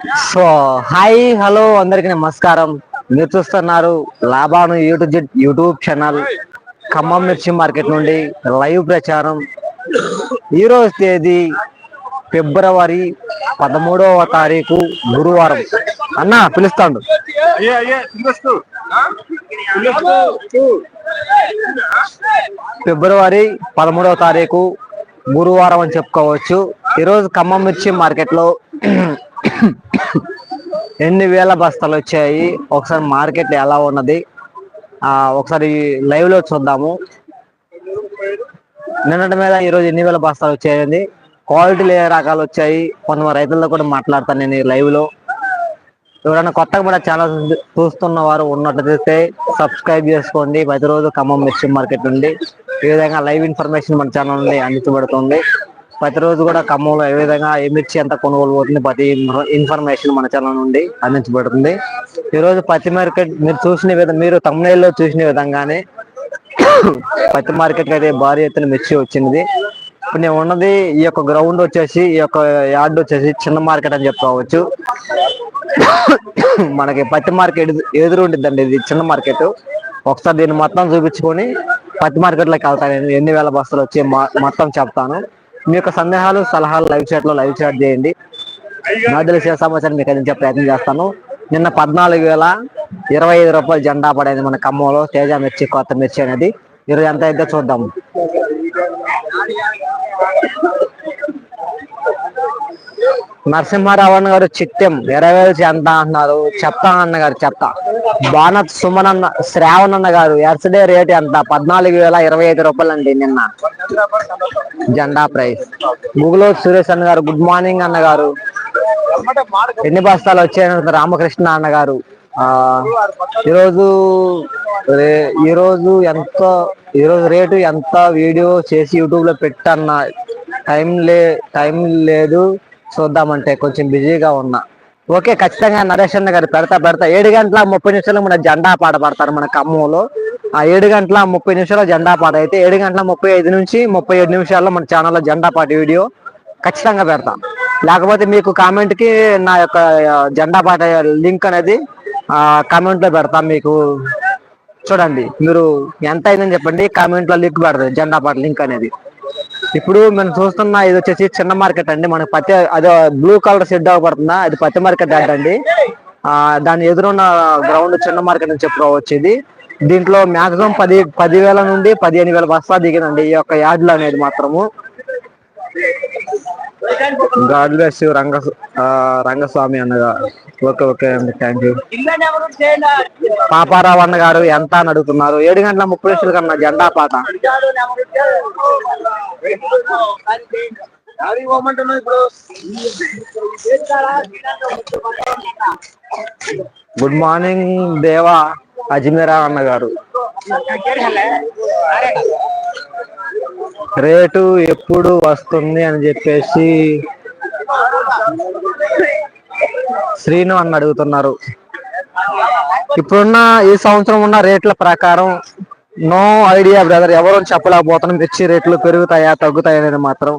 So hi hello అందరికి నమస్కారం. మీరు చూస్తున్నారు లాభాను యూట్యూబ్ యూట్యూబ్ ఛానల్ ఖమ్మం మిర్చి మార్కెట్ నుండి లైవ్ ప్రచారం. ఈ రోజు తేదీ ఫిబ్రవరి పదమూడవ తారీఖు గురువారం. అన్న పిలుస్తాడు. ఫిబ్రవరి పదమూడవ తారీఖు గురువారం అని చెప్పుకోవచ్చు. ఈరోజు ఖమ్మం మిర్చి మార్కెట్లో ఎన్ని వేల బస్తాలు వచ్చాయి? ఒకసారి మార్కెట్ ఎలా ఉన్నది? ఆ ఒకసారి లైవ్లో చూద్దాము. నిన్నటి మీద ఈరోజు ఎన్ని వేల బస్తాలు వచ్చాయండి? క్వాలిటీలు ఏ రకాలు వచ్చాయి? కొంతమంది రైతులతో కూడా మాట్లాడతాను నేను లైవ్లో ఎవరైనా కొత్తగా మన ఛానల్ చూస్తున్న వారు ఉన్నట్లయితే సబ్స్క్రైబ్ చేసుకోండి. ప్రతిరోజు ఖమ్మం మిర్చి మార్కెట్ నుండి ఈ విధంగా లైవ్ ఇన్ఫర్మేషన్ మన ఛానల్ నుండి అందించబడుతుంది. ప్రతిరోజు కూడా ఖమ్మంలో ఏ విధంగా ఏ మిర్చి ఎంత కొనుగోలు పోతుంది ప్రతి ఇన్ఫర్మేషన్ మన ఛానల్ నుండి అందించబడుతుంది. ఈరోజు పత్తి మార్కెట్ మీరు చూసిన విధంగా మీరు తమిళలో చూసిన విధంగానే పత్తి మార్కెట్ అయితే భారీ ఎత్తున మిర్చి వచ్చింది. ఇప్పుడు నేను ఉన్నది ఈ యొక్క గ్రౌండ్ వచ్చేసి ఈ యొక్క యార్డ్ వచ్చేసి చిన్న మార్కెట్ అని చెప్పుకోవచ్చు. మనకి పత్తి మార్కెట్ ఎదురు ఉండిద్దండి ఇది చిన్న మార్కెట్. ఒకసారి దీన్ని మొత్తం చూపించుకొని పత్తి మార్కెట్లోకి వెళ్తాను. నేను ఎన్ని వేల బస్తాలు వచ్చి మా- మొత్తం చెప్తాను. మీ యొక్క సందేహాలు సలహాలు లైవ్ చాట్లో లైవ్ చాట్ చేయండి. నాకు తెలిసిన సమాచారం మీకు అందించే ప్రయత్నం చేస్తాను. నిన్న పద్నాలుగు వేల ఇరవై ఐదు రూపాయలు జెండా పడేది మన ఖమ్మంలో తేజ మిర్చి కొత్త మిర్చి అనేది. ఈరోజు ఎంత అయితే చూద్దాం. నరసింహారావు గారు చిత్యం ఇరవై వేలు ఎంత అంటున్నారు? చెప్తా అన్న గారు చెప్తా. బానత్ సుమన్ అన్న శ్రావణ్ అన్న గారు ఎర్స్డే రేట్ ఎంత? పద్నాలుగు వేల ఇరవై ఐదు రూపాయలు అండి నిన్న. జెండా ప్రైస్ గుగులో సురేష్ అన్న గారు గుడ్ మార్నింగ్ అన్న గారు. ఎన్ని బస్తాలు వచ్చాయని రామకృష్ణ అన్న గారు. ఆ ఈరోజు రే- ఈరోజు ఎంత ఈరోజు రేటు ఎంత? వీడియో చేసి యూట్యూబ్లో పెట్టన్న. టైం లే టైం లేదు. చూద్దామంటే కొంచెం బిజీగా ఉన్నా. ఓకే ఖచ్చితంగా నరేష్ అన్న గారు పెడతా పెడతా. ఏడు గంటల ముప్పై నిమిషాలు మన జెండా పాట పడతారు మన ఖమ్మంలో. ఆ ఏడు గంటల ముప్పై నిమిషాల జెండా పాట అయితే ఏడు గంటల ముప్పై ఐదు నుంచి ముప్పై ఏడు నిమిషాల్లో మన ఛానల్లో జెండా పాట వీడియో ఖచ్చితంగా పెడతాం. లేకపోతే మీకు కామెంట్కి నా యొక్క జెండా పాట లింక్ అనేది కామెంట్లో పెడతాం మీకు. చూడండి మీరు ఎంత అయిందని చెప్పండి కామెంట్లో లింక్ పెడతారు జెండా పాట లింక్ అనేది. ఇప్పుడు మనం చూస్తున్న ఇది వచ్చేసి చిన్న మార్కెట్ అండి. మనకి పత్తి అదే బ్లూ కలర్ షెడ్ అవ్వబడుతుందా అది పత్తి మార్కెట్ యార్డ్ అండి ఆ దాని ఎదురున్న గ్రౌండ్ చిన్న మార్కెట్ అని చెప్పుకోవచ్చు ఇది. దీంట్లో మాక్సిమం పది పదివేల నుండి పదిహేను వేల బస్తా దిగిందండి ఈ యొక్క యార్డ్లు అనేది మాత్రము. గాడ్ బ్లెస్ రంగ రంగస్వామి అన్నగా. ఓకే ఓకే అండి థ్యాంక్ యూ పాపారావు అన్న గారు ఎంత అని అడుగుతున్నారు? ఏడు గంటల ముప్పై నిమిషాల కన్నా జెండా పాట ఇప్పుడు? గుడ్ మార్నింగ్ దేవా అజ్మీరా అన్న గారు. రేటు ఎప్పుడు వస్తుంది అని చెప్పేసి శ్రీను అని అడుగుతున్నారు. ఇప్పుడున్న ఈ సంవత్సరం ఉన్న రేట్ల ప్రకారం నో ఐడియా బ్రదర్ ఎవరు చెప్పలేకపోతున్నాం. మిర్చి రేట్లు పెరుగుతాయా తగ్గుతాయా అనేది మాత్రం.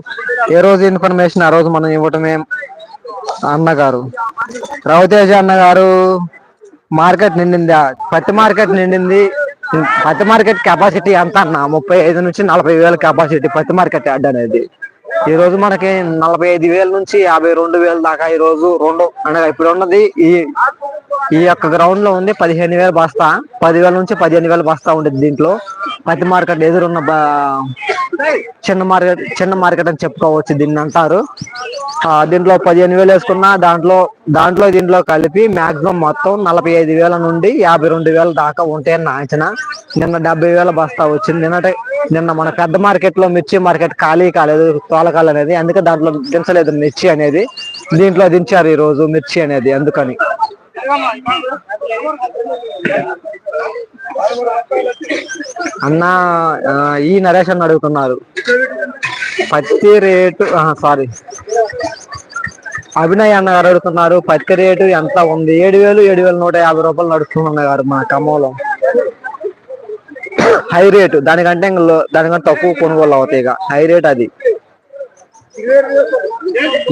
ఏ రోజు ఇన్ఫర్మేషన్ ఆ రోజు మనం ఇవ్వటమే అన్నగారు. రవితేజ అన్న గారు మార్కెట్ నిండిందా? పత్తి మార్కెట్ నిండింది. పత్తి మార్కెట్ కెపాసిటీ ఎంత అన్న? ముప్పై ఐదు నుంచి నలభై వేల కెపాసిటీ పత్తి మార్కెట్ యార్డ్ అనేది. ఈ రోజు మనకి నలభై ఐదు వేల నుంచి యాభై రెండు వేల దాకా ఈ రోజు రెండు అంటే ఇప్పుడు ఉన్నది ఈ ఈ యొక్క గ్రౌండ్లో ఉంది పదిహేను వేల బస్తా. పదివేల నుంచి పదిహేను వేల బస్తా ఉండేది దీంట్లో. పత్తి మార్కెట్ ఎదురున్న చిన్న మార్కెట్ చిన్న మార్కెట్ అని చెప్పుకోవచ్చు దీన్ని అంటారు. ఆ, దీంట్లో పదిహేను వేలు వేసుకున్నా దాంట్లో దాంట్లో దీంట్లో కలిపి మాక్సిమం మొత్తం నలభై ఐదు వేల నుండి యాభై రెండు వేల దాకా ఉంటాయని నా అంచనా. నిన్న డెబ్బై వేల బస్తా వచ్చింది. నిన్నటి నిన్న మన పెద్ద మార్కెట్లో మిర్చి మార్కెట్ ఖాళీ కాలేదు తోలకాలు అనేది. అందుకే దాంట్లో దించలేదు మిర్చి అనేది. దీంట్లో దించారు ఈ రోజు మిర్చి అనేది అందుకని. అన్న ఈ నరేష్ అన్న అడుగుతున్నారు. పత్తి రేటు సారీ అభినయ్ అన్న గారు అడుగుతున్నారు పత్తి రేటు ఎంత ఉంది? ఏడు వేలు ఏడు వేల నూట యాభై రూపాయలు నడుస్తుంది గారు మన ఖమ్మంలో. హై రేటు దానికంటే ఇంకా దానికంటే తక్కువ కొనుగోలు అవుతాయి ఇక. హై రేట్ అది.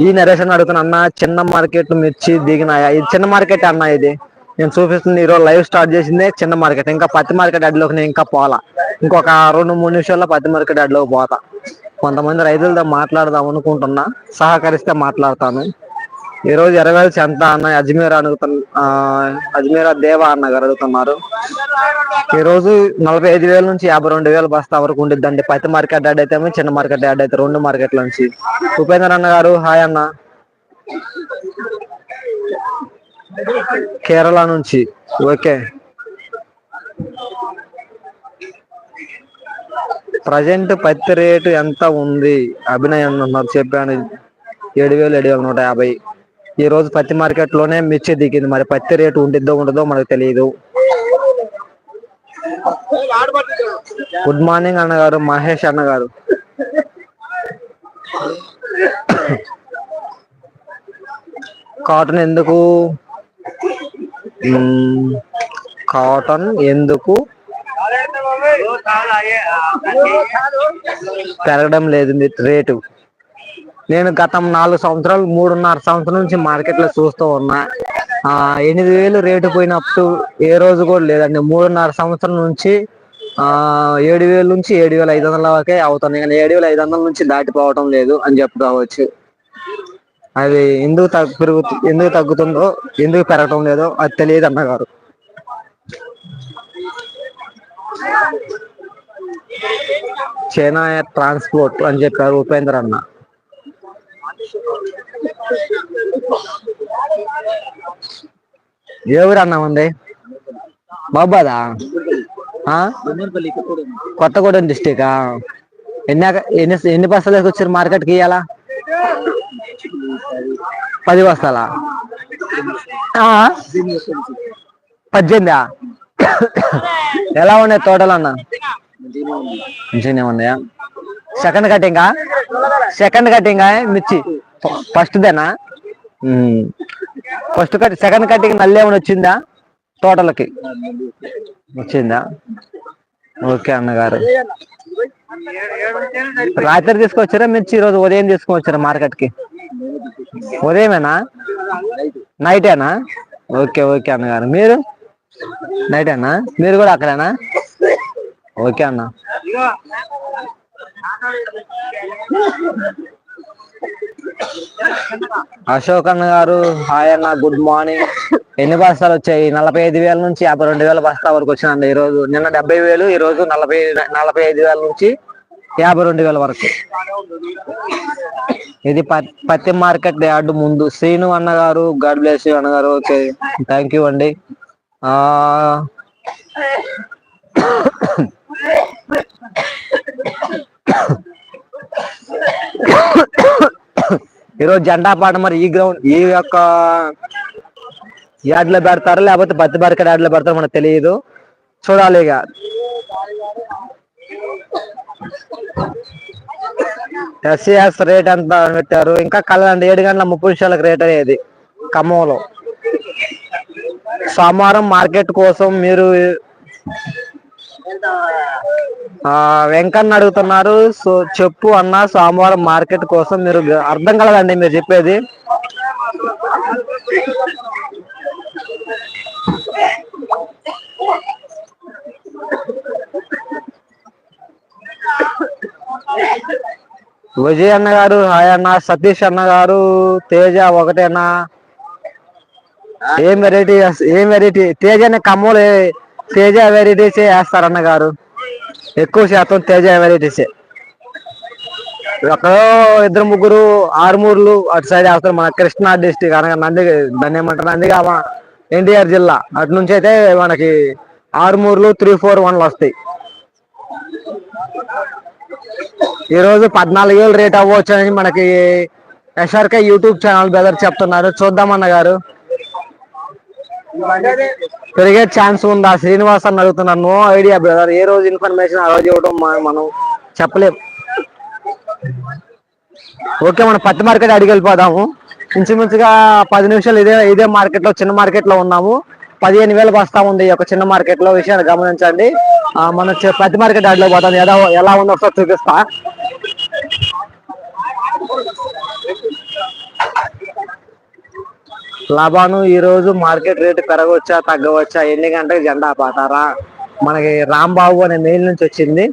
ఈ నరేషన్ అడుగుతున్నా అన్న చిన్న మార్కెట్ మిర్చి దిగినాయా ఇది చిన్న మార్కెట్ అన్న ఇది. నేను చూపిస్తుంది ఈరోజు లైవ్ స్టార్ట్ చేసిందే చిన్న మార్కెట్. ఇంకా పత్తి మార్కెట్ అడ్లోకి నేను ఇంకా పోలా ఇంకొక రెండు మూడు నిమిషాల్లో పత్తి మార్కెట్ అడ్లోకి పోతా. కొంతమంది రైతులతో మాట్లాడదాం అనుకుంటున్నా. సహకరిస్తే మాట్లాడతాను. ఈ రోజు ఎరవేల్సి ఎంత అన్న అజ్మీర్ అడుగుతున్న ఆ, దేవా అన్న గారు అడుగుతున్నారు. ఈ రోజు నలభై ఐదు వేల నుంచి యాభై రెండు వేల బస్తా వరకు ఉండిద్దండి. పత్తి మార్కెట్ యాడ్ అయితే చిన్న మార్కెట్ యాడ్ అయితే రెండు మార్కెట్ల నుంచి. ఉపేంద్ర అన్న గారు హాయ్ అన్న. కేరళ నుంచి ఓకే. ప్రజెంట్ పత్తి రేటు ఎంత ఉంది? అభినయ్ అన్న చెప్పాను. ఏడు వేలు ఏడు వేల నూట యాభై. ఈ రోజు పత్తి మార్కెట్లోనే మిర్చి దిగింది. మరి పత్తి రేటు ఉండిద్దో ఉండదో మనకు తెలియదు గుడ్ మార్నింగ్ అన్నగారు మహేష్ అన్నగారు. కాటన్ ఎందుకు? Hmm, కాటన్ ఎందుకు? పెరగడం లేదు రేటు. నేను గతం నాలుగు సంవత్సరాలు మూడున్నర సంవత్సరం నుంచి మార్కెట్లో చూస్తూ ఉన్నా ఆ ఎనిమిది వేలు రేటు పోయినప్పుడు ఏ రోజు కూడా లేదండి. మూడున్నర సంవత్సరం నుంచి ఆ ఏడు వేల నుంచి ఏడు వేల ఐదు వందల వరకే అవుతుంది కానీ ఏడు వేల ఐదు వందల నుంచి దాటిపోవటం లేదు అని చెప్పుకోవచ్చు అది ఎందుకు తగ్గు ఎందుకు తగ్గుతుందో ఎందుకు పెరగటం లేదో అది తెలియదు అన్నగారు. చైనా ట్రాన్స్పోర్ట్ అని చెప్పారు ఉపేంద్ర అన్న. ఏ ఊరు అన్నా ఉంది? బాబాదా? కొత్తగూడెం డిస్టిక్ ఎన్ని ఎన్ని ఎన్ని బస్తాలు వేసుకొచ్చారు మార్కెట్కి ఇయ్యాలా? పది బస్తాలా పద్దెనిమిదా? ఎలా ఉన్నాయి తోటలు అన్న? మంచిగానే ఉన్నాయా? సెకండ్ కటింగా? సెకండ్ కటింగ్ మిర్చి. ఫస్ట్ దేనా? ఫస్ట్ కట్ సెకండ్ కటింగ్ మళ్ళీ ఏమైనా వచ్చిందా? తోటలకి వచ్చిందా? ఓకే అన్నగారు. రాత్రి తీసుకొచ్చారా మిర్చి? ఈరోజు ఉదయం తీసుకొచ్చారా మార్కెట్కి ఉదయమేనా? నైటేనా? ఓకే ఓకే అన్నగారు. మీరు? నైటేనా? మీరు కూడా అక్కడేనా? ఓకే అన్న. అశోక్ అన్న గారు హాయ్ అన్న గుడ్ మార్నింగ్ ఎన్ని బస్తాలు వచ్చాయి నలభై ఐదు వేల నుంచి యాభై రెండు వేల బస్తా వరకు వచ్చినండి ఈ రోజు నిన్న డెబ్బై వేలు ఈ రోజు నలభై నలభై ఐదు వేల నుంచి యాభై రెండు వేల వరకు ఇది పత్తి మార్కెట్ యార్డ్ ముందు శ్రీను అన్న గారు గాడ్ బ్లెస్ యూ అన్న గారు ఓకే థ్యాంక్ యూ అండి ఆ ఈరోజు జెండా పాట మరి ఈ గ్రౌండ్ ఈ యొక్క యాడ్లో లో పెడతారు? లేకపోతే బత్తి బరకడ యాడ్లో లో పెడతారు మనకు తెలియదు. చూడాలి ఇక. ఎస్సీఎస్ రేట్ ఎంత పెట్టారు? ఇంకా కలదండి. ఏడు గంటల ముప్పై నిమిషాలకు రేట్ అనేది ఖమ్మంలో. సోమవారం మార్కెట్ కోసం మీరు వెంకన్న అడుగుతున్నారు. సో చెప్పు అన్న సోమవారం మార్కెట్ కోసం మీరు అర్థం కలదండి మీరు చెప్పేది. విజయ్ అన్న గారు హాయ్ అన్న సతీష్ అన్న గారు తేజ ఒకటేనా? ఏం వెరైటీ ఏం వెరైటీ తేజ అనే కమ్మలు తేజ వెరైటీసే వేస్తారన్న గారు. ఎక్కువ శాతం తేజ వెరైటీసే ఎక్కడో ఇద్దరు ముగ్గురు ఆరుమూర్లు అటు సైడ్ వేస్తారు మన కృష్ణా డిస్టిక్ అనగా నంది దాన్ని ఏమంటారు? నందిగామ ఎన్టీఆర్ జిల్లా. అటు నుంచి అయితే మనకి ఆరుమూర్లు త్రీ ఫోర్ వన్లు వస్తాయి. ఈరోజు పద్నాలుగు వేలు రేట్ అవ్వచ్చు అని మనకి ఎస్ఆర్కే యూట్యూబ్ ఛానల్ బెదర్ చెప్తున్నారు. చూద్దామన్న గారు. పెరిగే ఛాన్స్ ఉందా? శ్రీనివాస్ అని అడుగుతున్నాను నో ఐడియా బ్రదర్ ఏ రోజు ఇన్ఫర్మేషన్ ఆ రోజు ఇవ్వడం మనం చెప్పలేం. ఓకే మనం పత్తి మార్కెట్ అడిగి వెళ్ళిపోదాము. ఇంచుమించుగా పది నిమిషాలు ఇదే ఇదే మార్కెట్లో చిన్న మార్కెట్లో ఉన్నాము. పదిహేను వేలకు వస్తా ఉంది ఈ యొక్క చిన్న మార్కెట్లో. విషయాన్ని గమనించండి. మనం పత్తి మార్కెట్ అడిలో పోతాం ఎలా ఎలా ఉందో ఒకసారి చూపిస్తా. లాభాను ఈ రోజు మార్కెట్ రేటు పెరగవచ్చా తగ్గవచ్చా ఎన్ని గంటలకు జెండా పాతారా? మనకి రాంబాబు అనే మెయిల్ నుంచి వచ్చింది.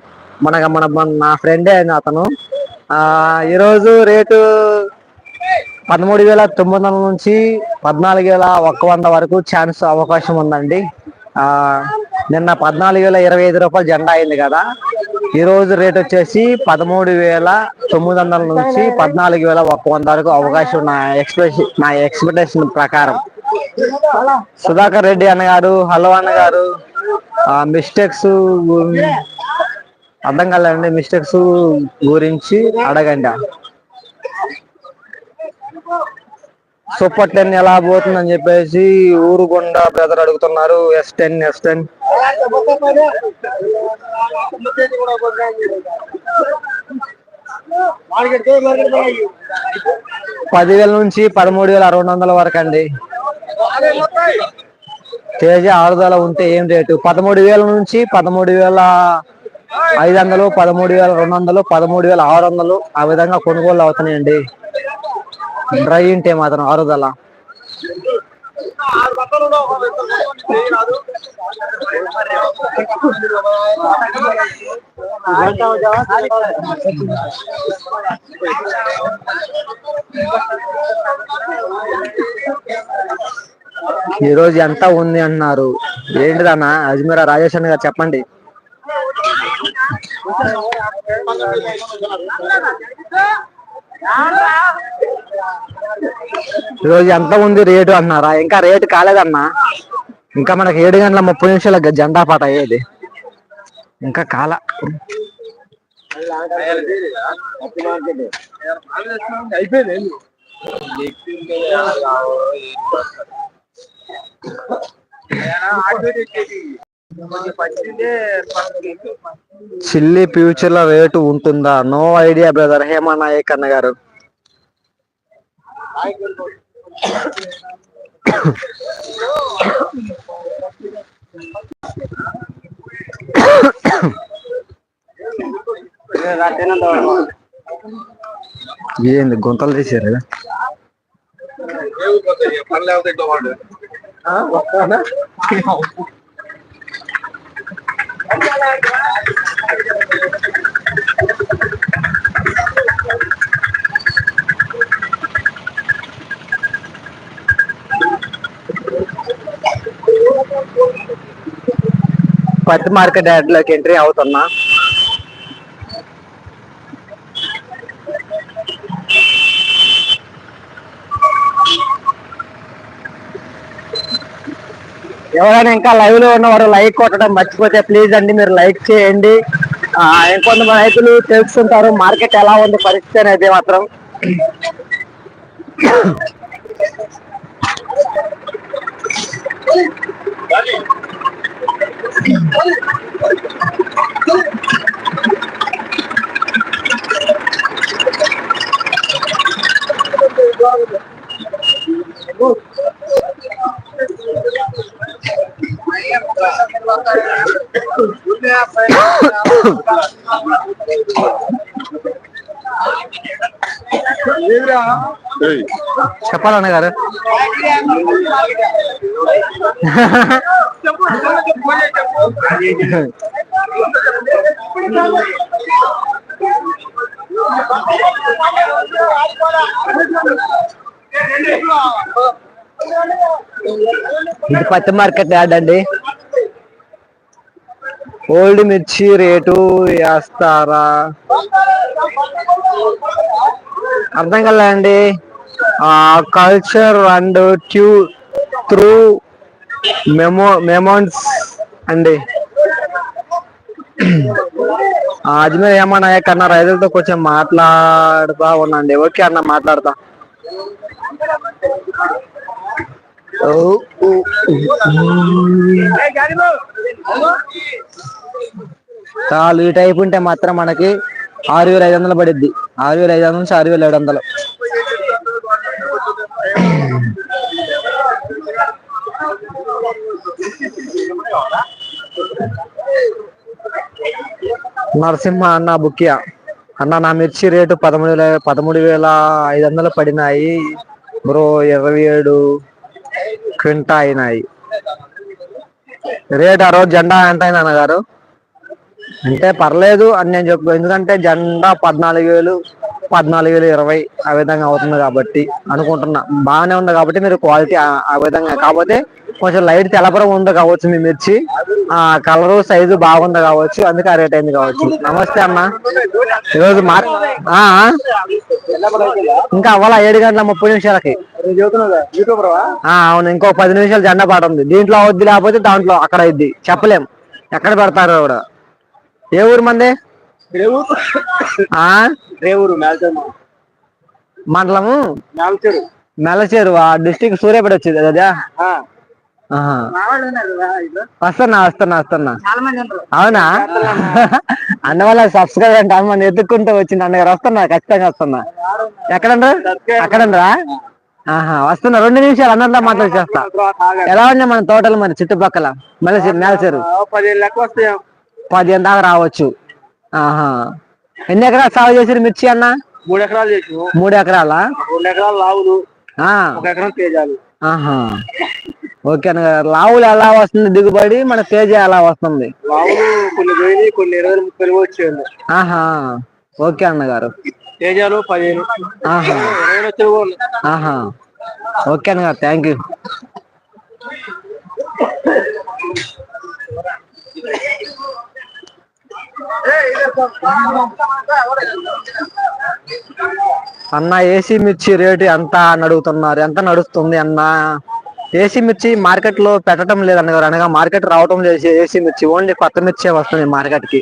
మనకి మన నా ఫ్రెండే అయిన అతను. ఈరోజు రేటు పదమూడు వేల తొమ్మిది వందల నుంచి పద్నాలుగు వేల ఒక్క వంద వరకు ఛాన్స్ అవకాశం ఉందండి. నిన్న పద్నాలుగు వేల ఇరవై ఐదు రూపాయలు జెండా అయింది కదా. ఈ రోజు రేట్ వచ్చేసి పదమూడు వేల తొమ్మిది వందల నుంచి పద్నాలుగు వేల ఒక్క వంద వరకు అవకాశం నా ఎక్స్ప్రెషన్ నా ఎక్స్పెక్టేషన్ ప్రకారం. సుధాకర్ రెడ్డి అన్నగారు హలో అన్నగారు. మిస్టేక్స్ అర్థం కాలేదండి. మిస్టేక్స్ గురించి అడగండి. సూపర్ టెన్ ఎలా పోతుందని చెప్పేసి ఊరుకొండ బ్రదర్ అడుగుతున్నారు ఎస్ టెన్ ఎస్ టెన్ పదివేల నుంచి పదమూడు వేల అరవై వందల వరకు అండి తేజ ఆరుదల ఉంటే ఏం రేటు? పదమూడు వేల నుంచి పదమూడు వేల ఐదు వందలు పదమూడు వేల రెండు వందలు పదమూడు వేల ఆరు వందలు ఆ విధంగా కొనుగోలు అవుతున్నాయండి. డ్రై ఉంటే మాత్రం ఆరుదల. ఈ రోజు ఎంత ఉంది అన్నారు ఏంటిదన్నా అజ్మీరా రాజేష్ అన్న గారు చెప్పండి. ఈరోజు ఎంత ఉంది రేటు అన్నారా? ఇంకా రేటు కాలేదన్నా? ఇంకా మనకి ఏడు గంటల ముప్పై నిమిషాల జెండా పాట అయ్యేది. ఇంకా కాల అయిపోయింది. చిల్లి ఫ్యూచర్లో రేటు ఉంటుందా? No idea brother. Hema Nayak అన్న గారు. ఏంది గుంతలు తీసారు కదా పని లేకపోతే పత్తి మార్కెట్ యార్డ్లోకి ఎంట్రీ అవుతున్నా. ఎవరైనా ఇంకా లైవ్లో ఉన్నవారు లైక్ కొట్టడం మర్చిపోతే ప్లీజ్ అండి మీరు లైక్ చేయండి. ఇంకొంతమంది రైతులు తెలుసుకుంటారు మార్కెట్ ఎలా ఉంది పరిస్థితి అనేది మాత్రం. చెప్పాలన్న గారు. ఇది పత్తి మార్కెట్ యాడ్ అండి. ఓల్డ్ మిర్చి రేటు వేస్తారా అర్థం కలండి కల్చర్ అండ్ ట్యూ త్రూ మెమో మెమోన్స్ అండి. ఆ, అజ్మీర్ ఏమన్నా అన్న రైతులతో కొంచెం మాట్లాడుతా ఉన్నాండి ఓకే అన్న మాట్లాడతా. ఓ, చాలు ఈ టైప్ ఉంటే మాత్రం మనకి ఆరు వేల ఐదు వందలు పడిద్ది. ఆరు వేల ఐదు వందల నుంచి ఆరు వేల ఏడు వందలు. నరసింహ అన్న బుక్యా అన్న నా మిర్చి రేటు పదమూడు వేల పదమూడు వేల ఐదు వందలు పడినాయి. బ్రో ఇరవై ఏడు క్వింటా అయినాయి. రేట్ ఆ రోజు జెండా ఎంత అయింది అన్నగారు? అంటే పర్లేదు అని నేను చెప్పు ఎందుకంటే జెండా పద్నాలుగు వేలు పద్నాలుగు వేలు ఇరవై ఆ విధంగా అవుతుంది కాబట్టి అనుకుంటున్నా. బాగానే ఉంది కాబట్టి మీరు క్వాలిటీ ఆ- విధంగా. కాకపోతే కొంచెం లైట్ తెలపరం ఉంది కావచ్చు మీ మిర్చి. ఆ కలరు సైజు బాగుంది కావచ్చు. అందుకే ఆ రేట్ అయింది కావచ్చు. నమస్తే అమ్మ. ఈరోజు మార్ ఆ? ఇంకా అవ్వాల ఏడు గంటల ముప్పై నిమిషాలకి? ఆ అవును ఇంకో పది నిమిషాలు జెండా పాట ఉంది. దీంట్లో అవుద్ది లేకపోతే దాంట్లో అక్కడ అయింది చెప్పలేం. ఎక్కడ పెడతారు కూడా ఏ ఊరు మంది? రేవూరు. ఆ? రేవూరు మేల్చరు మండలము? ఆ డిస్టిక్ సూర్యాపేట వచ్చింది కదా ఆహా. వస్తున్నా వస్తున్నా వస్తున్నా. అవునా? అన్న వాళ్ళ సబ్స్క్రైబ్ అంటే అమ్మ ఎత్తుక్కుంటూ వచ్చింది అన్నగారు వస్తున్నా ఖచ్చితంగా వస్తున్నా. ఎక్కడండ్రా? అక్కడండ్రా ఆహా వస్తున్నా రెండు నిమిషాలు అన్నట్లో మాట్లాడి చేస్తా. ఎలా ఉన్నాయి మన తోటలు మరి చుట్టుపక్కల? మెలచేరు మేలచేరు పదిహేను దాకా రావచ్చు. ఆహా. ఎన్ని ఎకరాలు సాగు చేసారు మిర్చి అన్న? మూడు ఎకరాలు చేసాము మూడు ఎకరాలా? రెండు ఎకరాలు లావులు. ఒక ఎకరం తేజాలు. ఆహా. ఓకే అన్నగారు లావులు ఎలా వస్తుంది దిగుబడి? మన తేజ ఎలా వస్తుంది? లావులు కొన్ని వేలు కొన్ని ఇరవై ముప్పై వచ్చేయండి. ఆహా. ఓకే అన్నగారు తేజాలు పదిహేను. ఆహా. ఇరవై వచ్చేవి కూడా ఉన్నాయి. ఆహా. ఓకే అన్నగారు థ్యాంక్ యూ అన్న ఏసీ మిర్చి రేటు ఎంత అని అడుగుతున్నారు. ఎంత నడుస్తుంది అన్న? ఏసీ మిర్చి మార్కెట్లో పెట్టడం లేదన్నగారు అనగా మార్కెట్ రావటం లేదు ఏసీ మిర్చి ఓన్లీ కొత్త మిర్చి వస్తుంది మార్కెట్కి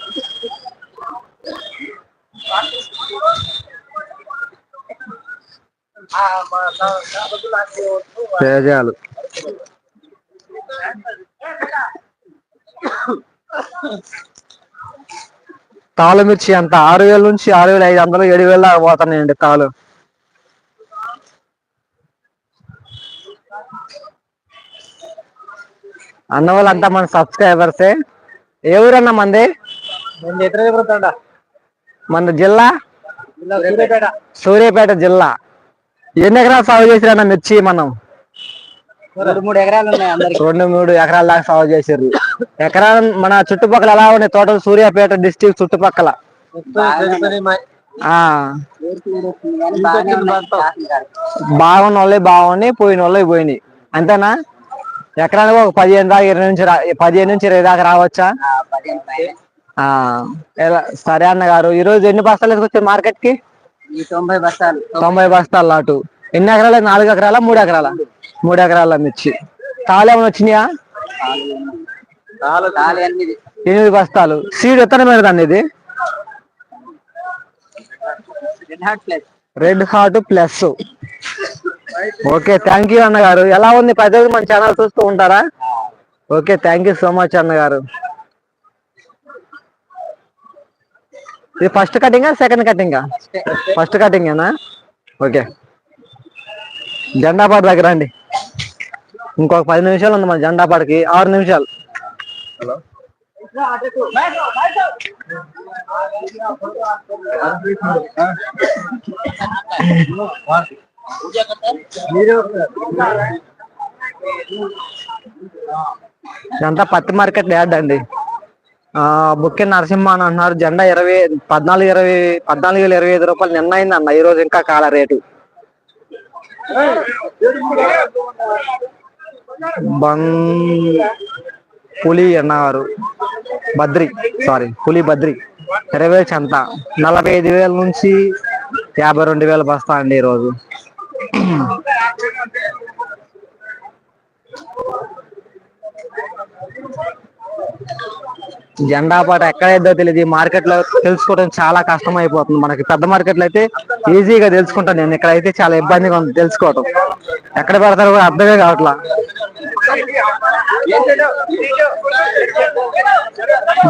తేజాలు. తాళు మిర్చి అంత ఆరు వేల నుంచి ఆరు వేల ఐదు వందలు ఏడు వేల దాకా పోతున్నాయండి తాళు అన్న వాళ్ళంతా మన సబ్స్క్రైబర్సే ఏ. ఊరన్నా మంది? మన జిల్లా? సూర్యాపేట. జిల్లా. ఎన్ని ఎకరాలు సాగు చేసిరన్న మిర్చి మనం? మూడు మూడు ఎకరాలు రెండు మూడు ఎకరాల దాకా సాగు చేసారు ఎకరా మన చుట్టుపక్కల ఎలా ఉన్నాయి? టోటల్ సూర్యాపేట డిస్టిక్ చుట్టుపక్కల. బాగున్న వాళ్ళే బాగున్నాయి పోయిన వాళ్ళే పోయినాయి. అంతేనా? ఎకరానికి ఒక పదిహేను దాకా ఇరవై నుంచి పదిహేను నుంచి ఇరవై దాకా రావచ్చా? ఎలా సరే అన్న గారు ఈ రోజు ఎన్ని బస్తాలు వేసుకొచ్చారు మార్కెట్కి తొంభై బస్తాలు తొంభై బస్తాలు అటు. ఎన్ని ఎకరాలు? నాలుగు ఎకరాల? మూడు ఎకరాల? మూడు ఎకరాల మిర్చి తాలు ఏమైనా వచ్చినాయా? ఎనిమిది బస్తాలు. సీడ్ ఎత్తన మీద అండి ఇది red heart plus okay thank you అన్న గారు ఎలా ఉంది? పది రోజులు మన ఛానల్ చూస్తూ ఉంటారా? Okay thank you so much అన్న గారు ఇది ఫస్ట్ కటింగా సెకండ్ కటింగా ఫస్ట్ కటింగేనా ఓకే. జెండాపాడు దగ్గర అండి ఇంకొక పది నిమిషాలు ఉంది మన జెండాపాడికి ఆరు నిమిషాలు. ఇదంతా పత్తి మార్కెట్ యాడ్ అండి. ఆ బుక్కే నరసింహ అని అంటున్నారు. జెండా ఇరవై పద్నాలుగు ఇరవై పద్నాలుగు వేల ఇరవై ఐదు రూపాయలు నిన్న అయింది అన్న. ఈ రోజు ఇంకా కాల రేటు. బం పులి అన్నవారు బద్రి సారీ పులి బద్రి. ఇరవై చెంత. నలభై ఐదు వేల నుంచి యాభై రెండు వేలు బస్తా అండి ఈరోజు. జెండా పాట ఎక్కడైద్దో తెలియదు ఈ మార్కెట్లో తెలుసుకోవడం చాలా కష్టం అయిపోతుంది మనకి. పెద్ద మార్కెట్లో అయితే ఈజీగా తెలుసుకుంటాను నేను. ఇక్కడ అయితే చాలా ఇబ్బందిగా ఉంది తెలుసుకోవటం. ఎక్కడ పెడతారో కూడా అర్థమే కావట్లా.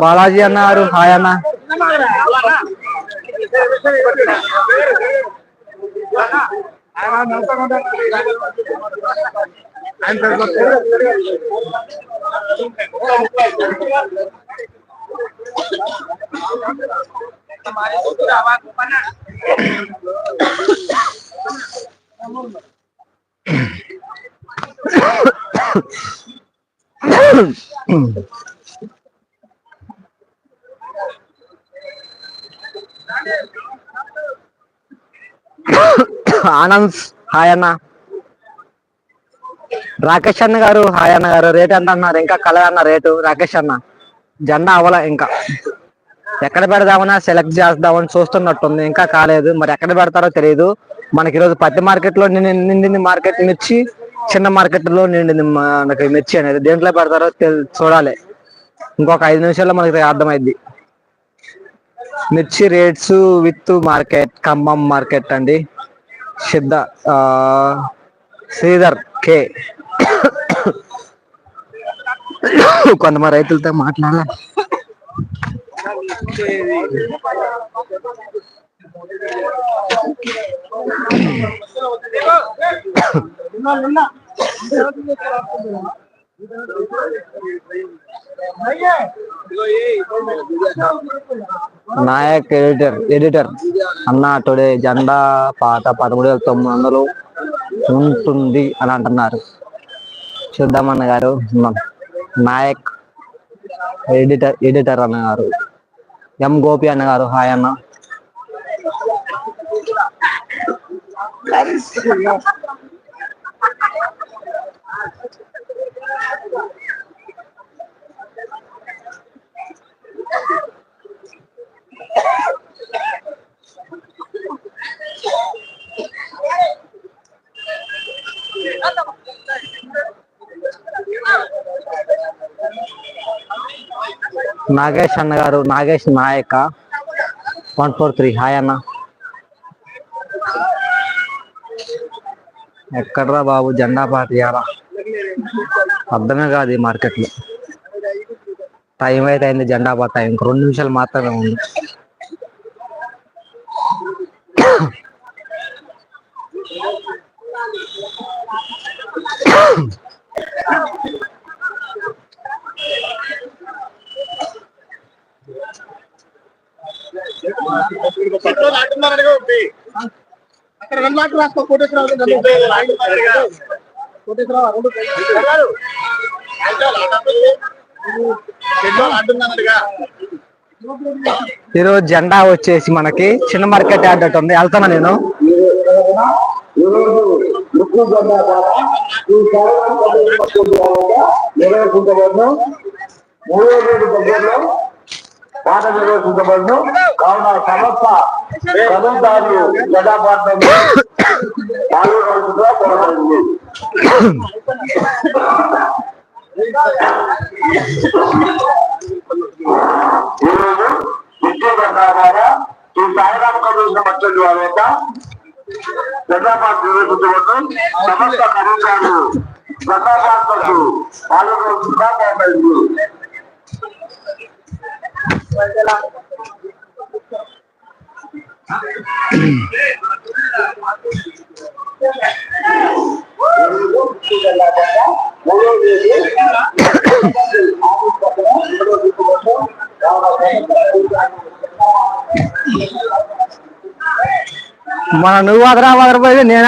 బాలాజీ అన్నారు హాయ్ అన్న ఆనంద్ హాయ్ అన్న. రాకేష్ అన్న గారు హాయ్ అన్న గారు. రేట్ ఎంత అన్నారు? ఇంకా కలర్ అన్న రేటు. రాకేష్ అన్న జెండా అవ్వలే ఇంకా? ఎక్కడ పెడదామన్నా సెలెక్ట్ చేద్దామని చూస్తున్నట్టుంది. ఇంకా కాలేదు. మరి ఎక్కడ పెడతారో తెలియదు మనకి ఈరోజు పత్తి మార్కెట్లో నిండింది మార్కెట్ నుంచి చిన్న మార్కెట్లో నిండింది మనకి మిర్చి అనేది దేంట్లో పెడతారో చూడాలి. ఇంకొక ఐదు నిమిషాల్లో మనకి అర్థమైంది మిర్చి rates with market Khammam market అండి. సిద్ధ శ్రీధర్ కే. కొంతమంది రైతులతో మాట్లాడాలి. Nayak editor editor. అన్న టుడే జెండా పాత పదమూడు వేల తొమ్మిది వందలు ఉంటుంది అని అంటున్నారు. చూద్దామన్న గారు నాయక్ ఎడిటర్ ఎడిటర్ అన్నగారు ఎం గోపి అన్నగారు హాయ్ అన్న. నాగేష్ అన్నగారు Nagesh Nayak one four three hi అన్న ఎక్కడ్రా బాబు? జెండా పాతియాలా అర్థమే కాదు ఈ మార్కెట్లో. టైం అయితే అయింది జెండా పాత టైం రెండు నిమిషాలు మాత్రమే ఉంది అక్కడ రెండు మాటలు రాసుకో కోటేశ్వర అంటున్నానుగా ఈరోజు జెండా వచ్చేసి మనకి చిన్న మార్కెట్ ఒకటి ఉంది. వెళ్తానా నేను? నిర్వహించబడను మూడో రోజు దగ్గరలో పాట నిర్వహించబడను కావున సమస్త చదువుదారులు గదాపాఠంలో పాల్గొనవలసిందిగా కోరబడింది ఈరోజు విద్యా ద్వారా ఈ సాయిరామ్ కమిషన్ మధ్య వద్ద గదాపాఠ నిర్వహించబడను సమస్త చదువుదారులు గదాపాఠకు పాల్గొనవలసిందిగా కోరబడింది మన నువ్వు హైదరాబాద్ పోయి నేను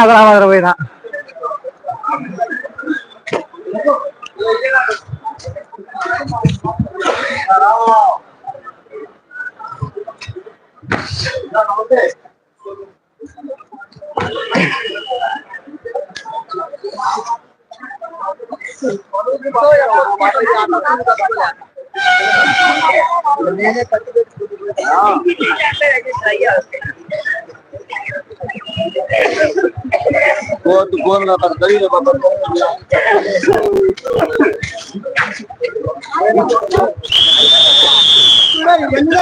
గోల్ గోల్ నా తగ్గరి బాబా ఎంగా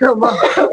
జరిగిన ఆ